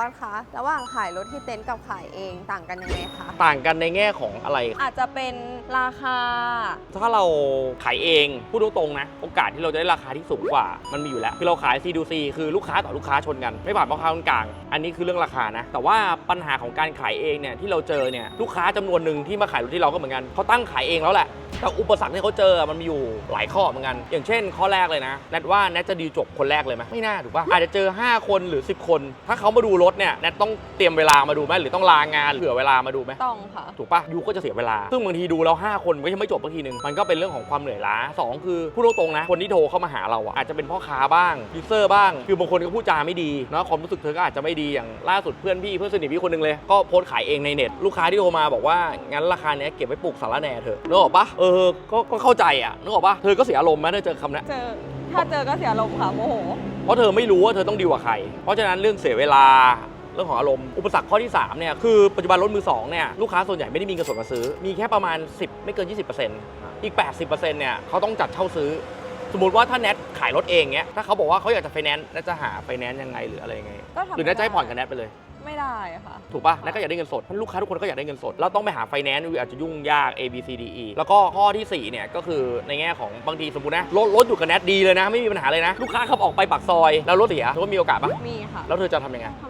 บอสคะระหว่างขายรถที่เต็นท์กับขายเองต่างกันยังไงคะ ต่างกันในแง่ของอะไร อาจจะเป็นราคา ถ้าเราขายเองพูดตรงๆนะ โอกาสที่เราจะได้ราคาที่สูงกว่า มันมีอยู่แล้ว คือเราขาย C to C คือลูกค้าต่อลูกค้าชนกันไม่ผ่านพ่อค้าคนกลาง อันนี้คือเรื่องราคานะ แต่ว่าปัญหาของการขายเองเนี่ยที่เราเจอเนี่ยลูกค้าจำนวนหนึ่งที่มาขายรถที่เราก็เหมือนกันเขาตั้งขายเองแล้วแหละแต่อุปสรรคที่เขาเจอมันมีอยู่หลายข้อเหมือนกัน อย่างเช่น ข้อแรกเลยนะแนทว่าแนทจะดีลจบคนแรกเลยไหมไม่น่าถูกปะอาจจะเจอ 5 คนหรือ 10 คน ถ้าเขามาดูรถเนี่ยแนทต้องเตรียมเวลามาดูไหมหรือต้องลางานเผื่อเวลามาดูไหมต้องค่ะ ถูกปะยูก็จะเสียเวลา ซึ่งบางทีดูแล้ว5คนมันก็ยังไม่จบสักทีหนึ่งมันก็เป็นเรื่องของความเหนื่อยล้า 2 คือพูดตรงๆนะ คนที่โทรเข้ามาหาเราอะอาจจะเป็นพ่อค้าบ้างยูเซอร์บ้าง คือบางคนก็พูดจาไม่ดีเนาะความรู้สึกเธอก็อาจจะไม่ดีอย่างล่าสุดเพื่อนพี่เพื่อนสนิทพี่คนหนึงเลยก็โพสต์ขายเองในเน็ตลูกค้าที่โทรมาบอกว่างั้นราคาเนี้ยเก็บไว้ปลูกสารแหน่เถอะนึกออกปะเออก็ก็เข้าใจอะนึกออกปะเธอก็เสียอารมณ์ไหมถ้าเจอคำเนี้ยเจอถ้าเจอก็เสียลมณ์ค่ะโมโหเพ ราะเธอไม่รู้ว่าเธอต้องดีลกับใคร เพราะฉะนั้นเรื่องเสียเวลาเรื่องของอารมณ์ อุปสรรคข้อที่3เนี่ยคือปัจจุบันรถมือ2เนี่ยลูกค้าส่วนใหญ่ไม่ได้มีเงินสดมาซื้อ มีแค่ประมาณ 10 ไม่เกิน 20%อีก 80%เนี่ยเขาต้องจัดเช่าซื้อ สมมติว่าถ้าแนทขายรถเองเนี่ยถ้าเขาบอกว่าเขาอยากจะไฟแนนซ์แนทจะหาไฟแนนซ์ยังไงหรืออะไรยังไงก็ทำหรือแนทจะให้ผ่อนกับแนทไปเลย ไม่ได้ค่ะ ถูกป่ะแนทก็อยากได้เงินสดเพราะลูกค้าทุกคนก็อยากได้เงินสด แล้วต้องไปหาไฟแนนซ์อาจจะยุ่งยาก A B C D E แล้วก็ข้อทีสี่ 4 เนี่ย ก็คือในแง่ของบางทีสมมตินะ รถรถอยู่กับแนทดีเลยนะ ไม่มีปัญหาเลยนะ ลูกค้าขับออกไปปากซอย แล้วรถเสียเธอว่ามีโอกาสปะมีค่ะ แล้วเธอจะทำยังไงทำ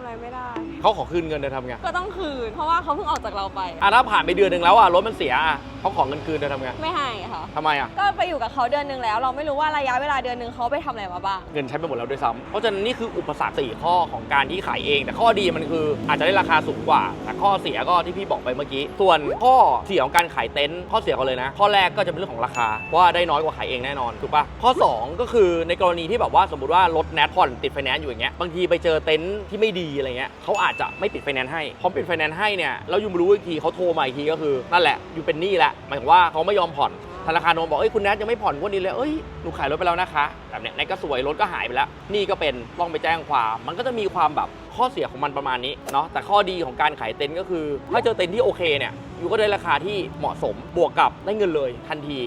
อะไรไม่ได้ เขาขอคืนเงินเธอทำไงก็ต้องคืน เพราะว่าเขาเพิ่งออกจากเราไปอะถ้าผ่านไปเดือนหนึ่งแล้วอะรถมันเสียอะเขาขอเงินคืนเธอทำไงไม่ให้ค่ะทำไมอะก็ไปอยู่กับเขาเดือนหนึ่งแล้ว เราไม่รู้ว่าระยะเวลาเดือนหนึ่งเขาไปทำอะไรมาบ้าง เงินใช้ไปหมดแล้วด้วยซ้ำเพราะฉะนั้นนี่คืออุปสรรคสี่ข้อของการที่ขายเอง แต่ข้อดีมันคืออาจจะได้ราคาสูงกว่า แต่ข้อเสียก็ที่พี่บอกไปเมื่อกี้ ส่วนข้อเสียของการขายเต็นท์ข้อเสียกันเลยนะ ข้อแรกก็จะเป็นเรื่องของราคาเพราะว่าได้น้อยกว่าขายเองแน่นอนถูกปะข้อสองก็คือในกรณีที่แบบว่าสมมติว่ารถแนทผ่อนติดไฟแนนซ์อยู่อย่างเงี้ยบางทีไปเจอเต็นท์ที่ไม่ดีอะไรเงี้ยเขาอาจจะไม่ปิดไฟแนนซ์ให้พอปิดไฟแนนซ์ให้เนี่ยแล้วยูมารู้อีกทีเขาโทรมาอีกทีก็คือนั่นแหละอยู่เป็นหนี้แล้วหมายถึงว่าเขาไม่ยอมผ่อนธนาคารโทรบอกเอ้ยคุณแนทยังไม่ผ่อนงวดนี้เลยเอ้ยหนูขายรถไปแล้วนะคะแบบเนี้ยแนทก็สวยรถก็หายไปแล้วนี่ก็เป็นต้องไปแจ้งความมันก็จะมีความแบบข้อเสียของมันประมาณนี้เนาะแต่ข้อดีของการขายเต็นท์ก็คือ ถ้าเจอเต็นท์ที่โอเคเนี่ยยูก็ได้ราคาที่เหมาะสมบวกกับได้เงินเลยทันที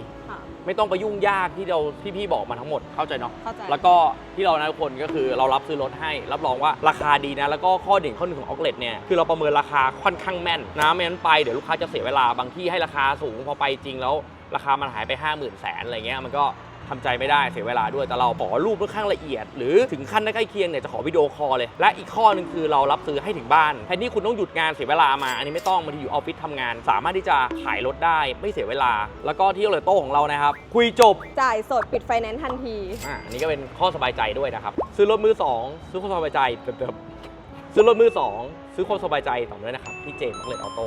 ไม่ต้องไปยุ่งยากที่เราที่พี่บอกมาทั้งหมดเข้าใจเนาะเข้าใจ แล้วก็ที่เรานะทุกคนก็คือเรารับซื้อรถให้ รับรองว่าราคาดีนะ แล้วก็ข้อเด่นข้อหนึ่งของออกเลตเนี่ยคือเราประเมินราคาค่อนข้างแม่นนะไม่งั้นไปเดี๋ยวลูกค้าจะเสียเวลาบางที่ให้ราคาสูงพอไปจริงแล้ว ราคามันหายไป 5 0 0 0 0แสนอะไรเงี้ยมันก็ ทำใจไม่ได้เสียเวลาด้วยแต่เราขอรูปค่อนข้างละเอียด หรือถึงขั้นใกล้เคียงเนี่ยจะขอวิดีโอคอลเลย และอีกข้อหนึ่งคือเรารับซื้อให้ถึงบ้านแทนที่คุณต้องหยุดงานเสียเวลามา อันนี้ไม่ต้องบางทีอยู่ออฟฟิศทำงาน สามารถที่จะขายรถได้ไม่เสียเวลา แล้วก็ที่เลยโต้ของเรานะครับคุยจบจ่ายสดปิดไฟแนนซ์ทันทีอ่าอันนี้ก็เป็นข้อสบายใจด้วยนะครับซื้อรถมือ2ซื้อความสบายใจเติมๆซื้อรถมือ2ซื้อความสบายใจต่อด้วยนะครับที่เจมส์เลดออโต้